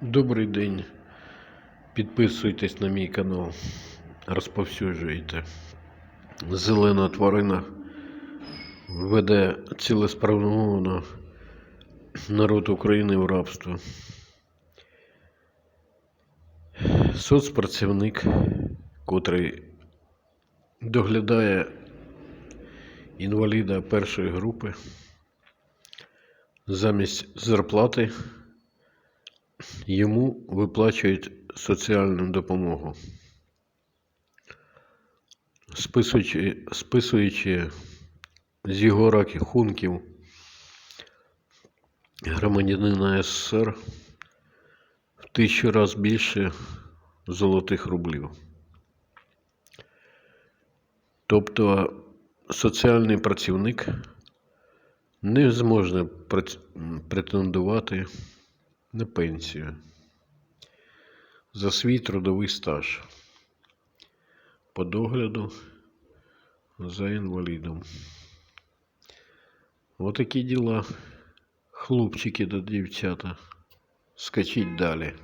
Добрий день. Підписуйтесь на мій канал, розповсюджуйте. Зелена тварина веде цілеспрямовано народ України в рабство. Соцпрацівник, котрий доглядає інваліда першої групи, замість зарплати йому виплачують соціальну допомогу. Списуючи, списуючи з його рахунків громадянина СССР в тисячу разів більше золотих рублів. Тобто соціальний працівник не зможе претендувати на пенсію за свій трудовий стаж по догляду за інвалідом. Отакі діла, хлопчики та дівчата. Скачіть далі.